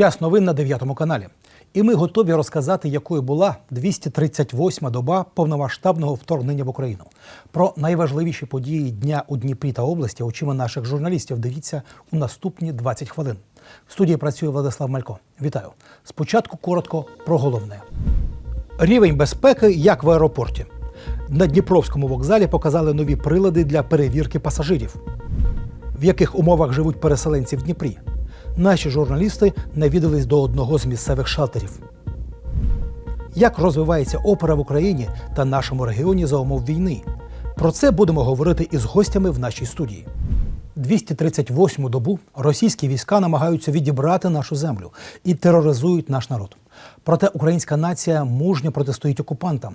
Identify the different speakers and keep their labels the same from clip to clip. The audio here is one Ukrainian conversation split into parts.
Speaker 1: Час новин на 9 каналі. І ми готові розказати, якою була 238-ма доба повномасштабного вторгнення в Україну. Про найважливіші події дня у Дніпрі та області очима наших журналістів дивіться у наступні 20 хвилин. В студії працює Владислав Малько. Вітаю. Спочатку коротко про головне. Рівень безпеки як в аеропорті. На Дніпровському вокзалі показали нові прилади для перевірки пасажирів. В яких умовах живуть переселенці в Дніпрі? Наші журналісти навідались до одного з місцевих шалтерів. Як розвивається опера в Україні та нашому регіоні за умов війни? Про це будемо говорити із гостями в нашій студії. 238-му добу російські війська намагаються відібрати нашу землю і тероризують наш народ. Проте українська нація мужньо протистоїть окупантам.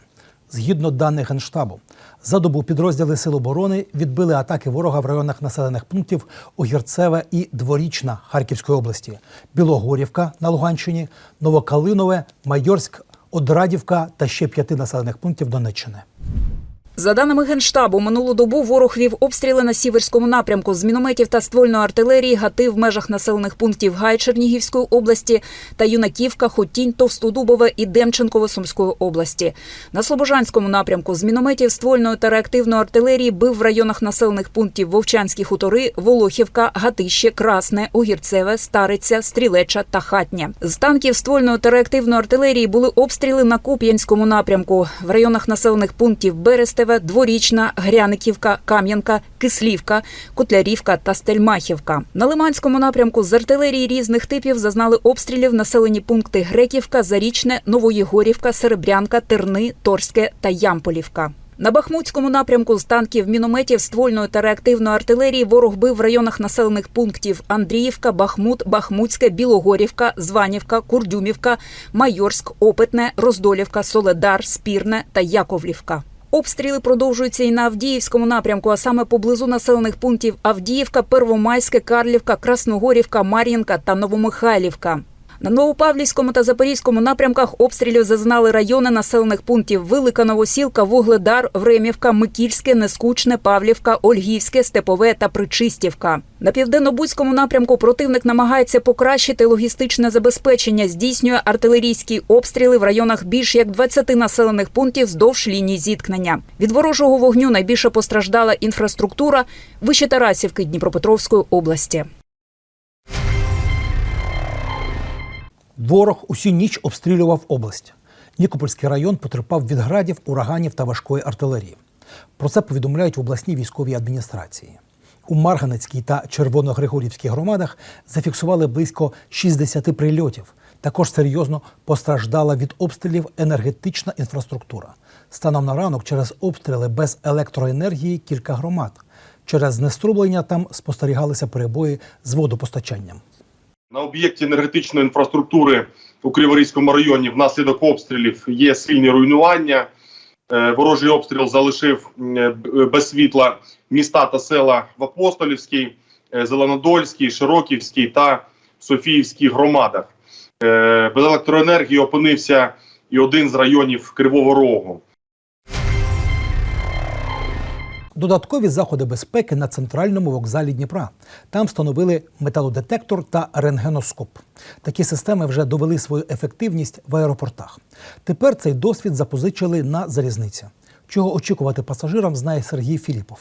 Speaker 1: Згідно даних Генштабу, за добу підрозділи Сил оборони відбили атаки ворога в районах населених пунктів Огірцеве і Дворічна Харківської області, Білогорівка на Луганщині, Новокалинове, Майорськ, Одрадівка та ще п'яти населених пунктів Донеччини.
Speaker 2: За даними Генштабу, минулу добу ворог вів обстріли на сіверському напрямку з мінометів та ствольної артилерії, гати в межах населених пунктів Гай Чернігівської області та Юнаківка, Хотінь, Товстодубове і Демченково Сумської області. На Слобожанському напрямку з мінометів ствольної та реактивної артилерії бив в районах населених пунктів Вовчанські хутори, Волохівка, Гатище, Красне, Огірцеве, Стариця, Стрілеча та Хатня. З танків ствольної та реактивної артилерії були обстріли на Куп'янському напрямку в районах населених пунктів Берестеве, Дворічна, Гряниківка, Кам'янка, Кислівка, Котлярівка та Стельмахівка. На Лиманському напрямку з артилерії різних типів зазнали обстрілів населені пункти Греківка, Зарічне, Новоєгорівка, Серебрянка, Терни, Торське та Ямполівка. На Бахмутському напрямку з танків, мінометів, ствольної та реактивної артилерії ворог бив в районах населених пунктів Андріївка, Бахмут, Бахмутське, Білогорівка, Званівка, Курдюмівка, Майорськ, Опитне, Роздолівка, Соледар, Спірне та Яковлівка. Обстріли продовжуються і на Авдіївському напрямку, а саме поблизу населених пунктів Авдіївка, Первомайське, Карлівка, Красногорівка, Мар'їнка та Новомихайлівка. На Новопавлівському та Запорізькому напрямках обстрілів зазнали райони населених пунктів Велика Новосілка, Вугледар, Времівка, Микільське, Нескучне, Павлівка, Ольгівське, Степове та Причистівка. На південно-бузькому напрямку противник намагається покращити логістичне забезпечення, здійснює артилерійські обстріли в районах більш як 20 населених пунктів вздовж лінії зіткнення. Від ворожого вогню найбільше постраждала інфраструктура вище Тарасівки Дніпропетровської області.
Speaker 1: Ворог усю ніч обстрілював область. Нікопольський район потерпав від градів, ураганів та важкої артилерії. Про це повідомляють в обласній військовій адміністрації. У Марганецькій та Червоногригорівській громадах зафіксували близько 60 прильотів. Також серйозно постраждала від обстрілів енергетична інфраструктура. Станом на ранок через обстріли без електроенергії кілька громад. Через знеструблення там спостерігалися перебої з водопостачанням.
Speaker 3: На об'єкті енергетичної інфраструктури у Криворізькому районі внаслідок обстрілів є сильні руйнування. Е, Ворожий обстріл залишив е, б- без світла міста та села в Апостолівській, е, Зеленодольській, Широківській та Софіївській громадах. Е, Без електроенергії опинився і один з районів Кривого Рогу.
Speaker 1: Додаткові заходи безпеки на центральному вокзалі Дніпра. Там встановили металодетектор та рентгеноскоп. Такі системи вже довели свою ефективність в аеропортах. Тепер цей досвід запозичили на залізниці. Чого очікувати пасажирам, знає Сергій Філіпов.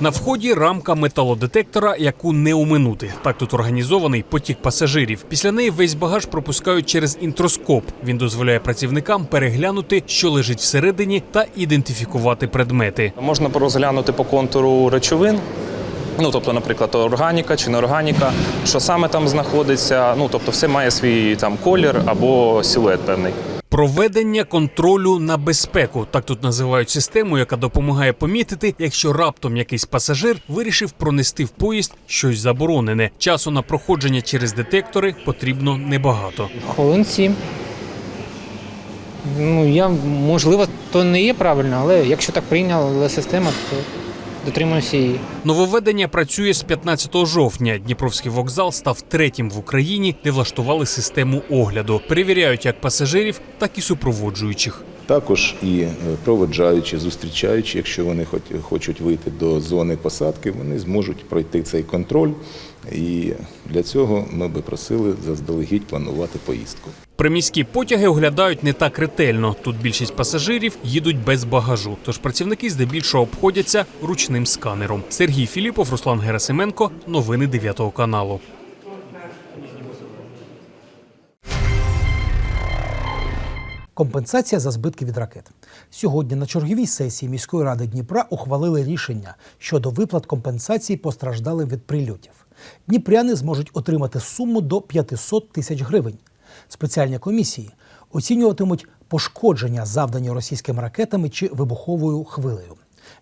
Speaker 4: На вході рамка металодетектора, яку не оминути. Так тут організований потік пасажирів. Після неї весь багаж пропускають через інтроскоп. Він дозволяє працівникам переглянути, що лежить всередині, та ідентифікувати предмети.
Speaker 5: Можна порозглянути по контуру речовин. Ну, тобто, наприклад, органіка чи неорганіка, що саме там знаходиться. Ну, тобто, все має свій там колір або силует певний.
Speaker 4: Проведення контролю на безпеку так тут називають систему, яка допомагає помітити, якщо раптом якийсь пасажир вирішив пронести в поїзд щось заборонене. Часу на проходження через детектори потрібно небагато.
Speaker 6: Хвилин сім. Ну, я, можливо, то не є правильно, але якщо так прийняла система, то дотримуюся її.
Speaker 4: Нововведення працює з 15 жовтня. Дніпровський вокзал став третім в Україні, де влаштували систему огляду. Перевіряють як пасажирів, так і супроводжуючих.
Speaker 7: Також і е, проводжаючи, зустрічаючи, якщо вони хоч- хочуть вийти до зони посадки, вони зможуть пройти цей контроль. І для цього ми би просили заздалегідь планувати поїздку.
Speaker 4: Приміські потяги оглядають не так ретельно. Тут більшість пасажирів їдуть без багажу. Тож працівники здебільшого обходяться ручним сканером. Сергій Філіпов, Руслан Герасименко. Новини 9 каналу.
Speaker 1: Компенсація за збитки від ракет. Сьогодні на черговій сесії міської ради Дніпра ухвалили рішення щодо виплат компенсації постраждалим від прильотів. Дніпряни зможуть отримати суму до 500 тисяч гривень. Спеціальні комісії оцінюватимуть пошкодження, завдані російськими ракетами чи вибуховою хвилею.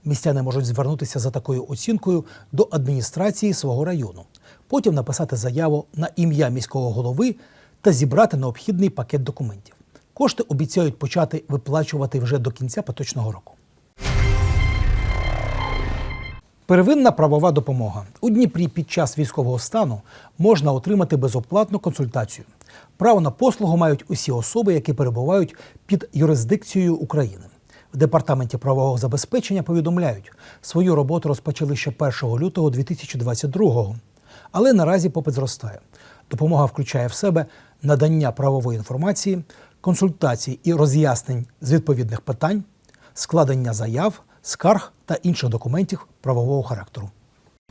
Speaker 1: Містяни можуть звернутися за такою оцінкою до адміністрації свого району, потім написати заяву на ім'я міського голови та зібрати необхідний пакет документів. Кошти обіцяють почати виплачувати вже до кінця поточного року. Первинна правова допомога. У Дніпрі під час військового стану можна отримати безоплатну консультацію. Право на послугу мають усі особи, які перебувають під юрисдикцією України. В департаменті правового забезпечення повідомляють, свою роботу розпочали ще 1 лютого 2022-го. Але наразі попит зростає. Допомога включає в себе надання правової інформації, консультацій і роз'яснень з відповідних питань, складення заяв, скарг та інших документів правового характеру.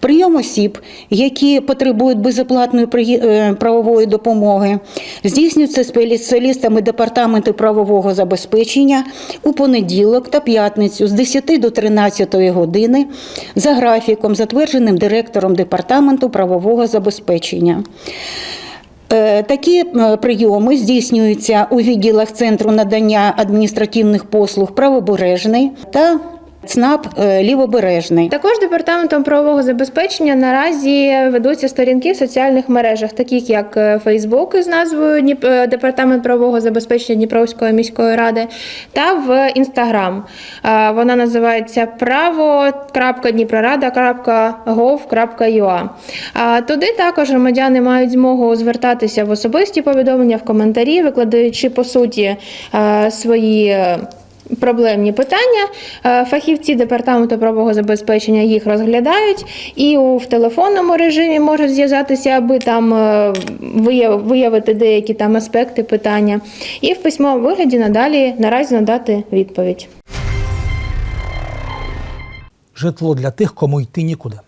Speaker 8: Прийом осіб, які потребують безоплатної е, правової допомоги, здійснюється спеціалістами департаменту правового забезпечення у понеділок та п'ятницю з 10 до 13 години за графіком, затвердженим директором департаменту правового забезпечення. Е, Такі е, прийоми здійснюються у відділах Центру надання адміністративних послуг правобережний та ЦНАП е, лівобережний.
Speaker 9: Також департаментом правового забезпечення наразі ведуться сторінки в соціальних мережах, таких як е, Facebook з назвою е, Департамент правового забезпечення Дніпровської міської ради, та в. Е, Вона називається право.дніпрорада.gov.ua. Туди також громадяни мають змогу звертатися в особисті повідомлення, в коментарі, викладаючи по суті свої. Проблемні питання. Е, Фахівці департаменту правового забезпечення їх розглядають і у в телефонному режимі можуть зв'язатися, аби там е, виявити деякі там аспекти питання, і в письмовому вигляді надалі наразі надати відповідь.
Speaker 1: Житло для тих, кому йти нікуди.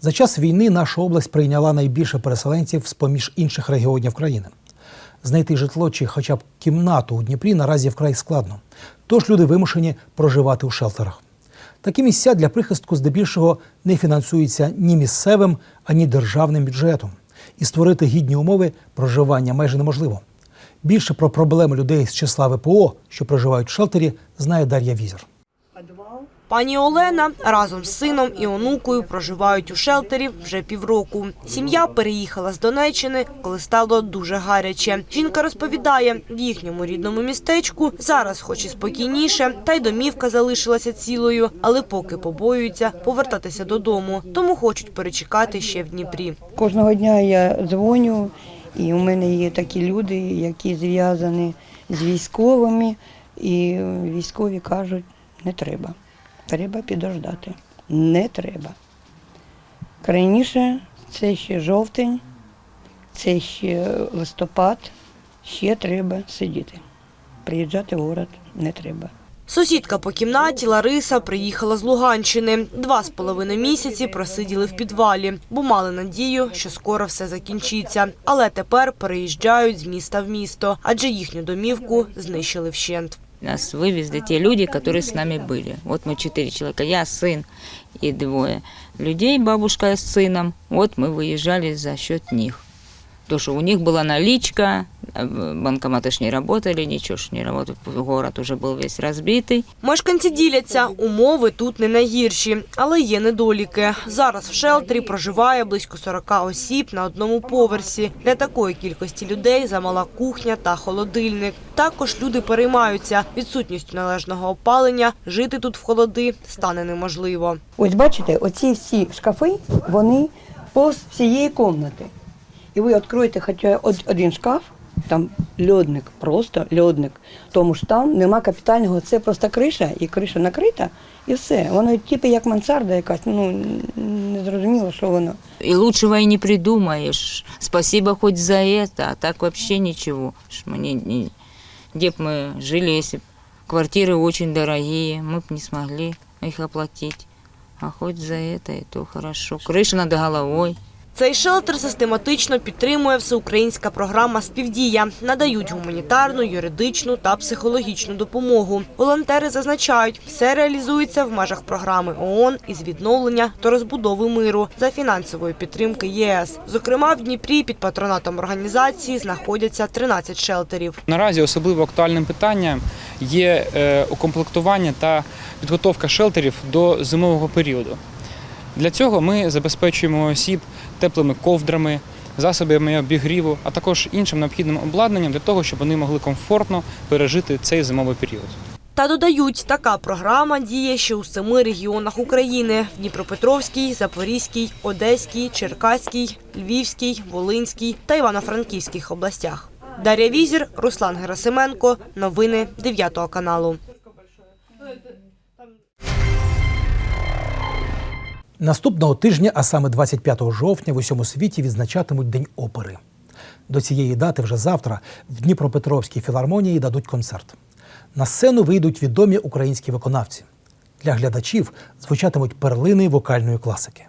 Speaker 1: За час війни наша область прийняла найбільше переселенців з поміж інших регіонів країни. Знайти житло чи хоча б кімнату у Дніпрі наразі вкрай складно. Тож люди вимушені проживати у шелтерах. Такі місця для прихистку здебільшого не фінансуються ні місцевим, ані державним бюджетом. І створити гідні умови проживання майже неможливо. Більше про проблеми людей з числа ВПО, що проживають в шелтері, знає Дар'я Візер.
Speaker 10: Пані Олена разом з сином і онукою проживають у шелтері вже півроку. Сім'я переїхала з Донеччини, коли стало дуже гаряче. Жінка розповідає, в їхньому рідному містечку зараз, хоч і спокійніше, та й домівка залишилася цілою, але поки побоюються повертатися додому, тому хочуть перечекати ще в Дніпрі.
Speaker 11: Кожного дня я дзвоню, і у мене є такі люди, які зв'язані з військовими, і військові кажуть, не треба. Треба підождати. Не треба. Крайніше це ще жовтень, це ще листопад, ще треба сидіти. Приїжджати в город не треба.
Speaker 10: Сусідка по кімнаті Лариса приїхала з Луганщини. Два з половиною місяці просиділи в підвалі, бо мали надію, що скоро все закінчиться. Але тепер переїжджають з міста в місто, адже їхню домівку знищили вщент.
Speaker 12: Нас вывезли те люди, которые с нами были. Вот мы четыре человека, я, сын и двое людей, бабушка с сыном. Вот мы выезжали за счет них. То, что у них была наличка, э, банкоматы ж не работали, ничего ж не работало. Город уже был весь разбитый.
Speaker 10: Мешканці діляться, умови тут не найгірші, але є недоліки. Зараз в шелтері проживає близько 40 осіб на одному поверсі. Для такої кількості людей замала кухня та холодильник. Також люди переймаються відсутністю належного опалення. Жити тут в холоди стане неможливо.
Speaker 11: Ось бачите, оці всі шкафи, вони по всієї кімнати. І ви відкроєте хоча од- один шкаф, Там льодник, просто льодник. Тому ж там нема капітального, це просто криша, і криша накрита, і все. Воно типу як мансарда якась, ну не зрозуміло, що воно.
Speaker 12: И лучшего и не придумаешь. Спасибо хоть за это, а так вообще ничего. Ж Мы не, не- где бы мы жили, если б квартиры очень дорогие, мы бы не смогли их оплатить. А хоть за это, и то хорошо. Крыша над головой.
Speaker 10: Цей шелтер систематично підтримує всеукраїнська програма Співдія. Надають гуманітарну, юридичну та психологічну допомогу. Волонтери зазначають, все реалізується в межах програми ООН із відновлення та розбудови миру за фінансової підтримки ЄС. Зокрема, в Дніпрі під патронатом організації знаходяться 13 шелтерів.
Speaker 6: Наразі особливо актуальним питанням є е, укомплектування та підготовка шелтерів до зимового періоду. Для цього ми забезпечуємо осіб теплими ковдрами, засобами обігріву, а також іншим необхідним обладнанням для того, щоб вони могли комфортно пережити цей зимовий період.
Speaker 10: Та додають, така програма діє ще у семи регіонах України: Дніпропетровській, Запорізькій, Одеській, Черкаській, Львівській, Волинській та Івано-Франківських областях. Дар'я Візір, Руслан Герасименко. Новини 9 каналу.
Speaker 1: Наступного тижня, а саме 25 жовтня, в усьому світі відзначатимуть День опери. До цієї дати вже завтра в Дніпропетровській філармонії дадуть концерт. На сцену вийдуть відомі українські виконавці. Для глядачів звучатимуть перлини вокальної класики.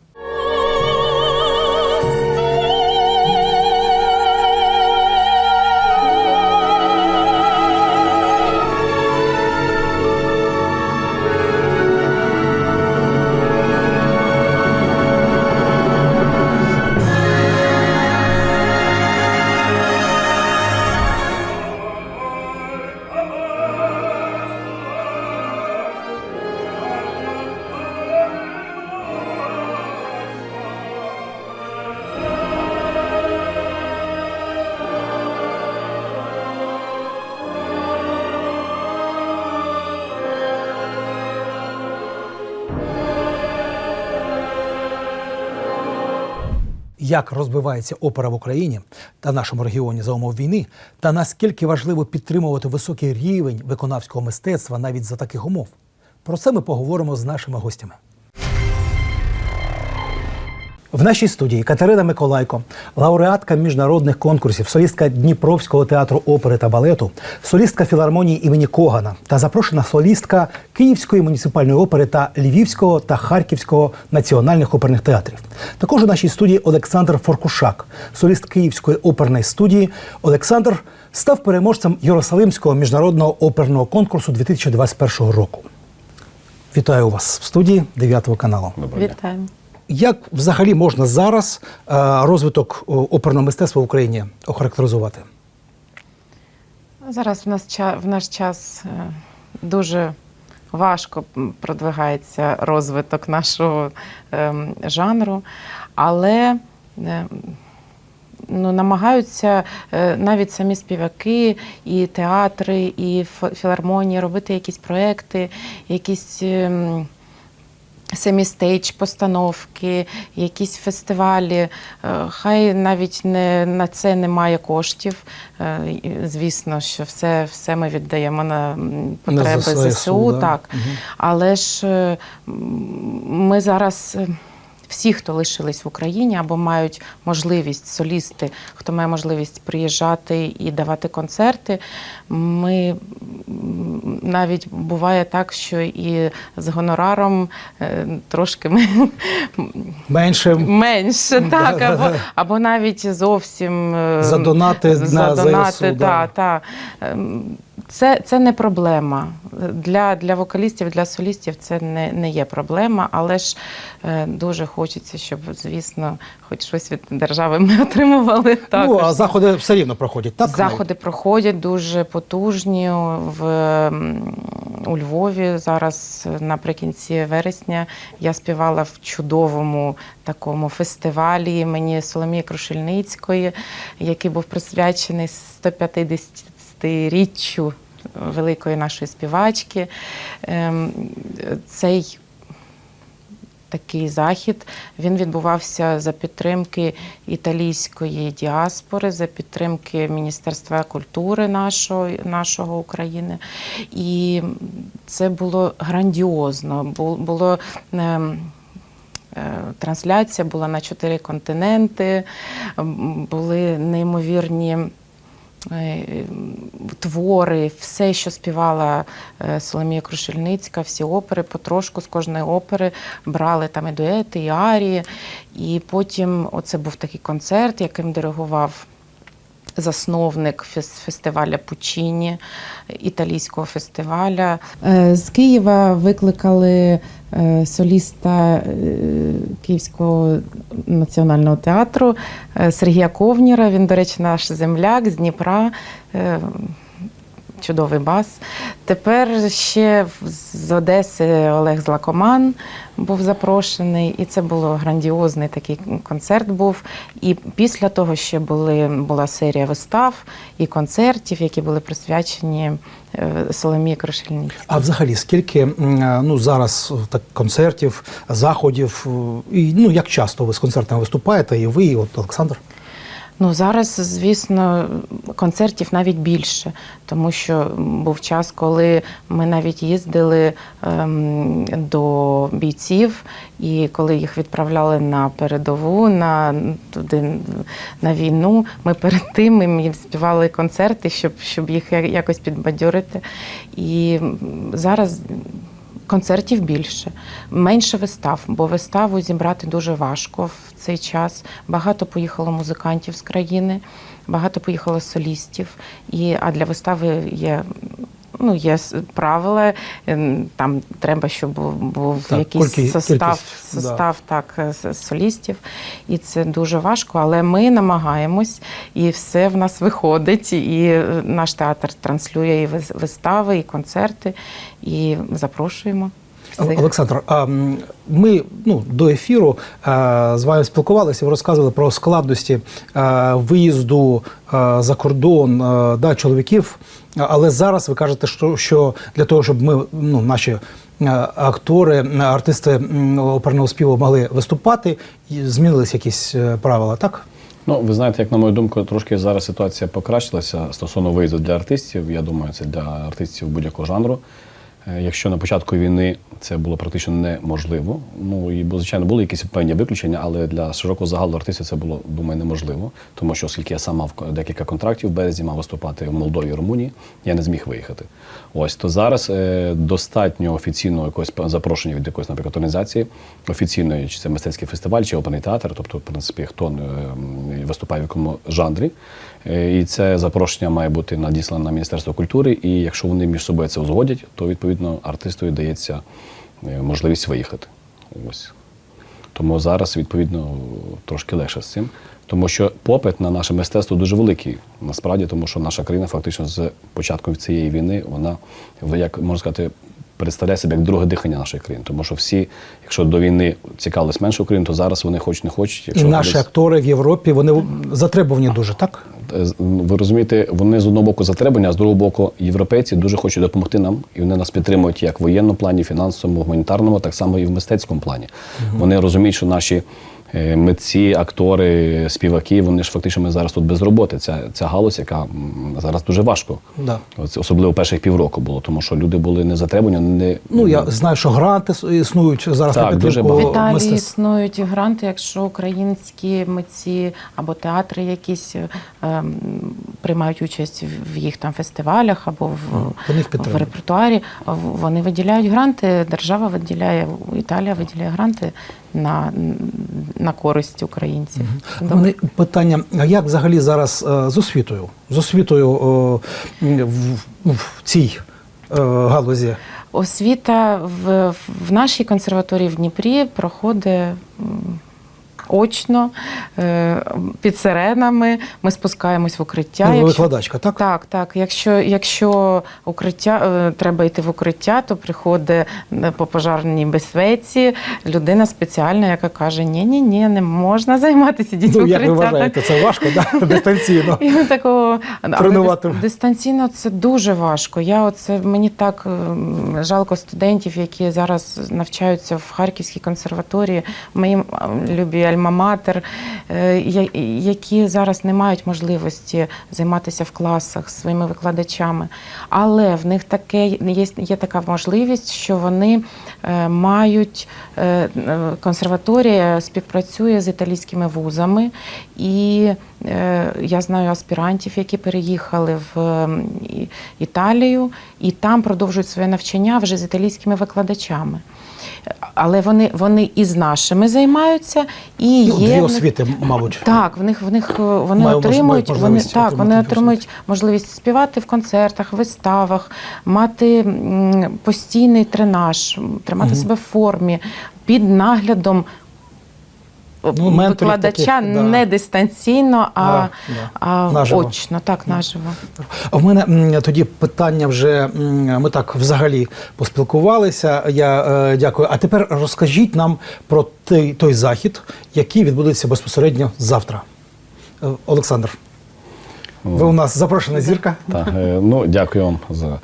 Speaker 1: Як розвивається опера в Україні та нашому регіоні за умов війни, та наскільки важливо підтримувати високий рівень виконавського мистецтва навіть за таких умов? Про це ми поговоримо з нашими гостями. В нашій студії Катерина Миколайко, лауреатка міжнародних конкурсів, солістка Дніпровського театру опери та балету, солістка філармонії імені Когана та запрошена солістка Київської муніципальної опери та Львівського та Харківського національних оперних театрів. Також у нашій студії Олександр Форкушак, соліст Київської оперної студії. Олександр став переможцем Єрусалимського міжнародного оперного конкурсу 2021 року. Вітаю вас в студії 9 каналу.
Speaker 13: Вітаємо.
Speaker 1: Як взагалі можна зараз е, розвиток о, оперного мистецтва в Україні охарактеризувати?
Speaker 13: Зараз в нас в наш час е, дуже важко продвигається розвиток нашого ем, жанру, але е, ну, намагаються е, навіть самі співаки, і театри, і філармонії робити якісь проекти, якісь. Ем, семістейдж постановки, якісь фестивалі. Е, Хай навіть не на це немає коштів. Е, Звісно, що все, все ми віддаємо на потреби
Speaker 1: ЗСУ,
Speaker 13: ЗСУ,
Speaker 1: да.
Speaker 13: так.
Speaker 1: Угу.
Speaker 13: Але ж е, ми зараз. Всі, хто лишились в Україні або мають можливість солісти, хто має можливість приїжджати і давати концерти. Ми навіть буває так, що і з гонораром е, трошки ми
Speaker 1: Менше
Speaker 13: менше, так, або, або навіть зовсім е,
Speaker 1: Задонати на
Speaker 13: задонати,
Speaker 1: ЗСУ, да.
Speaker 13: та, та. Ем, Це, це не проблема. Для, для вокалістів, для солістів це не, не є проблема, але ж е, дуже хочеться, щоб, звісно, хоч щось від держави ми отримували.
Speaker 1: ну, а заходи все рівно проходять. Так
Speaker 13: Заходи проходять дуже потужні в у Львові. Зараз наприкінці вересня я співала в чудовому такому фестивалі імені Соломії Крушельницької, який був присвячений 150-річчю великої нашої співачки. Ем, Цей такий захід. Він відбувався за підтримки італійської діаспори, за підтримки Міністерства культури нашого, нашого України. І це було грандіозно. Бу- Було. ем, е, Трансляція була на чотири континенти, були неймовірні е, твори, все, що співала е, Соломія Крушельницька, всі опери, потрошку з кожної опери брали там і дуети, і арії. І потім оце був такий концерт, яким диригував засновник фес- фестиваля Пучіні, італійського фестиваля. Е, З Києва викликали е, соліста е, Київського національного театру Сергія Ковніра. Він, до речі, наш земляк з Дніпра. Чудовий бас. Тепер ще з Одеси Олег Злакоман був запрошений, і це було грандіозний такий концерт був. І після того ще були, була серія вистав і концертів, які були присвячені е, Соломії Крушельниці.
Speaker 1: А взагалі, скільки е, ну зараз е, так концертів, заходів, і ну як часто ви з концертами виступаєте, і ви, і от Олександр?
Speaker 13: Ну зараз, звісно, концертів навіть більше, тому що був час, коли ми навіть їздили ем, до бійців, і коли їх відправляли на передову, на туди на війну. Ми перед тим їм співали концерти, щоб, щоб їх якось підбадьорити. І зараз. Концертів більше, менше вистав, бо виставу зібрати дуже важко в цей час. Багато поїхало музикантів з країни, багато поїхало солістів. І, а для вистави є. Ну, є правила, ем, там треба, щоб був, був
Speaker 1: Так,
Speaker 13: якийсь
Speaker 1: кількість,
Speaker 13: состав,
Speaker 1: кількість, да.
Speaker 13: состав так, е, солістів, і це дуже важко. Але ми намагаємось, і все в нас виходить. І наш театр транслює і вис- вистави, і концерти, і запрошуємо.
Speaker 1: Олександр, а ми ну, до ефіру з вами спілкувалися, ви розказували про складності виїзду за кордон да, чоловіків. Але зараз ви кажете, що, що для того, щоб ми, ну, наші актори, артисти оперного співу могли виступати, змінились якісь е, правила, так?
Speaker 14: Ну, ви знаєте, як на мою думку, трошки зараз ситуація покращилася стосовно виїзду для артистів. Я думаю, це для артистів будь-якого жанру. Е, Якщо на початку війни це було практично неможливо, ну і звичайно були якісь певні виключення, але для широкого загалу артистів це було, думаю, неможливо. Тому що, оскільки я сам мав декілька контрактів в березні, мав виступати в Молдові і Румунії, я не зміг виїхати. Ось то зараз е, достатньо офіційного якогось запрошення від якоїсь, наприклад, організації офіційної, чи це мистецький фестиваль, чи оперний театр, тобто, в принципі, хто е, виступає в якому жанрі. Е, І це запрошення має бути надіслане на Міністерство культури. І якщо вони між собою це узгодять, то відповідно артисту дається е, можливість виїхати. Ось. Тому зараз, відповідно, трошки легше з цим. Тому що попит на наше мистецтво дуже великий, насправді, тому що наша країна фактично з початком цієї війни, вона, як можна сказати, представляє себе як друге дихання нашої країни. Тому що всі, якщо до війни цікавились менше України, то зараз вони хоч не хочуть.
Speaker 1: І наші
Speaker 14: десь-
Speaker 1: актори в Європі вони затребувані дуже, так?
Speaker 14: Е, ви розумієте, вони з одного боку затребані, а з другого боку, європейці дуже хочуть допомогти нам, і вони нас підтримують як в воєнному плані, фінансовому, гуманітарному, так само і в мистецькому плані. Вони розуміють, що наші митці, актори, співаки, вони ж фактично ми зараз тут без роботи. Ця, ця галузь, яка зараз дуже важко.
Speaker 1: Да.
Speaker 14: Оце Особливо перших півроку було, тому що люди були не затребувані, не
Speaker 1: Ну я знаю, що гранти існують зараз
Speaker 14: Так,
Speaker 1: на
Speaker 14: дуже багато.
Speaker 13: В Італії
Speaker 1: мистецтва.
Speaker 13: існують гранти, якщо українські митці або театри якісь ем, приймають участь в- їх там фестивалях або в, в репертуарі. Вони виділяють гранти, держава виділяє, Італія виділяє гранти на, на користь українців. Угу.
Speaker 1: У мене питання: а як взагалі зараз е, з освітою? З освітою е, м, в, в цій е, галузі?
Speaker 13: Освіта в, в нашій консерваторії в Дніпрі проходить очно, е, під сиренами. Ми спускаємось в укриття.
Speaker 1: Ну, викладачка, так?
Speaker 13: так, так. Якщо, якщо укриття е, треба йти в укриття, то приходить е, по пожарній безпеці людина спеціальна, яка каже: ні, ні, ні, не можна займатися дітьми
Speaker 1: Ну,
Speaker 13: в
Speaker 1: як ви вважаєте, це важко, да? дистанційно?
Speaker 13: І ми такого
Speaker 1: Тренувати.
Speaker 13: дис- дистанційно це дуже важко. Я оце мені так жалко студентів, які зараз навчаються в Харківській консерваторії, моїм любі Альма-Матер, е, які зараз не мають можливості займатися в класах своїми викладачами. Але в них таке є, є така можливість, що вони е, мають е, консерваторія співпрацює з італійськими вузами, і я знаю аспірантів, які переїхали в Італію, і там продовжують своє навчання вже з італійськими викладачами. Але вони, вони і з нашими займаються, і
Speaker 1: Ну,
Speaker 13: є
Speaker 1: дві освіти, мабуть.
Speaker 13: так, в них в них е, вони
Speaker 1: Маю-
Speaker 13: отримують вони так, вони отримують можливість співати в концертах, виставах, мати постійний тренаж, тримати
Speaker 1: угу.
Speaker 13: себе в формі під наглядом.
Speaker 1: Ну, менторів
Speaker 13: Викладача
Speaker 1: таких, да.
Speaker 13: не дистанційно, а,
Speaker 1: Да, да.
Speaker 13: а очно, так, наживо.
Speaker 1: А в мене тоді питання вже ми так взагалі поспілкувалися. Я е, дякую. А тепер розкажіть нам про той, той захід, який відбудеться безпосередньо завтра. Е, Олександр, ви у нас запрошена зірка.
Speaker 14: Так, е, ну дякую вам за,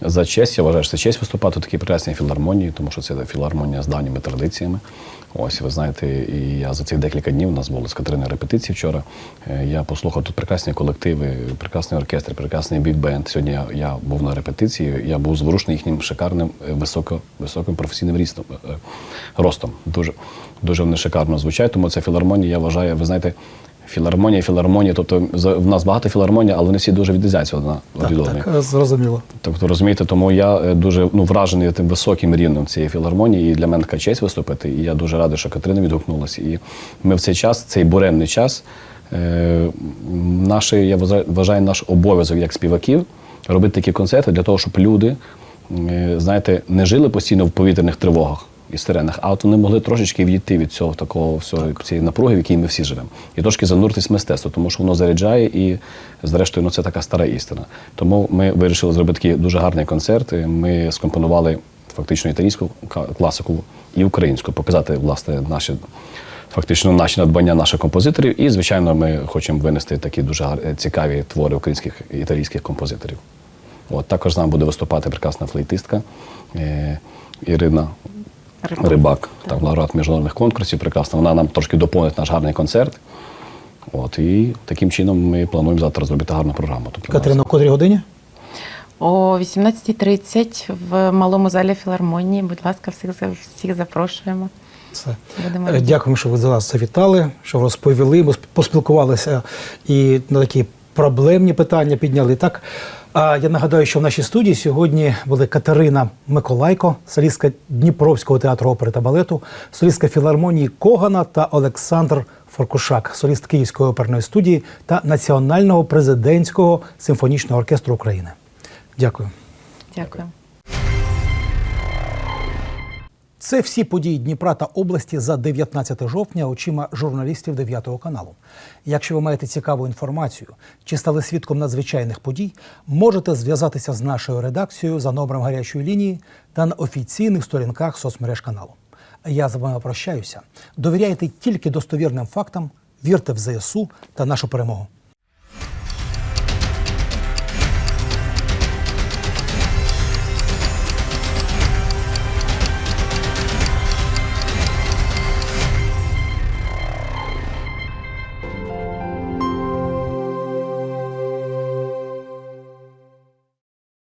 Speaker 14: за честь. Я вважаю, що це честь виступати в такій прекрасній філармонії, тому що це філармонія з давніми традиціями. Ось ви знаєте, і я за цих декілька днів у нас були з Катериною репетиції вчора. Е, Я послухав тут прекрасні колективи, прекрасний оркестр, прекрасний бік-бенд. Сьогодні я, я був на репетиції. Я був зворушений їхнім шикарним е, високо, високим професійним рістом, е, ростом. Дуже, дуже вони шикарно звучать. Тому ця філармонія, я вважаю, ви знаєте. Філармонія, філармонія, тобто в нас багато філармоній, але вони всі дуже відрізняються одна від одної.
Speaker 1: Так, зрозуміло.
Speaker 14: Тобто розумієте, тому я е, дуже ну, вражений тим високим рівнем цієї філармонії, і для мене така честь виступити. І я дуже радий, що Катерина відгукнулася. І ми в цей час, цей буремний час, е, наш, я вважаю- вважаю наш обов'язок як співаків робити такі концерти для того, щоб люди, е, знаєте, не жили постійно в повітряних тривогах. І сиренах, а от вони могли трошечки відійти від цього такого всього цієї напруги, в якій ми всі живемо, і трошки зануритись в мистецтво, тому що воно заряджає і, зрештою, ну це така стара істина. Тому ми вирішили зробити такий дуже гарний концерт. Ми скомпонували фактично італійську класику і українську, показати власне наші. Фактично наші надбання наших композиторів, і звичайно, ми хочемо винести такі дуже цікаві твори українських і італійських композиторів. От також з нами буде виступати прекрасна флейтистка е, Ірина
Speaker 13: Рибак.
Speaker 14: Рибак, так, лауреат міжнародних конкурсів. Прекрасно. Вона нам трошки доповнить наш гарний концерт. От, і таким чином ми плануємо завтра зробити гарну програму. Тобто,
Speaker 1: Катерина, о котрій годині?
Speaker 13: О 18.30 в малому залі філармонії. Будь ласка, всіх всіх запрошуємо. Будемо
Speaker 1: Е. Дякуємо, що ви за нас завітали, що розповіли. Ми поспілкувалися і на такі проблемні питання підняли. Так, а я нагадаю, що в нашій студії сьогодні були Катерина Миколайко, солістка Дніпровського театру опери та балету, солістка філармонії Когана та Олександр Форкушак, соліст Київської оперної студії та Національного президентського симфонічного оркестру України. Дякую.
Speaker 13: Дякую.
Speaker 1: Це всі події Дніпра та області за 19 жовтня очима журналістів 9 каналу. Якщо ви маєте цікаву інформацію чи стали свідком надзвичайних подій, можете зв'язатися з нашою редакцією за номером гарячої лінії та на офіційних сторінках соцмереж каналу. Я з вами прощаюся. Довіряйте тільки достовірним фактам, вірте в ЗСУ та нашу перемогу.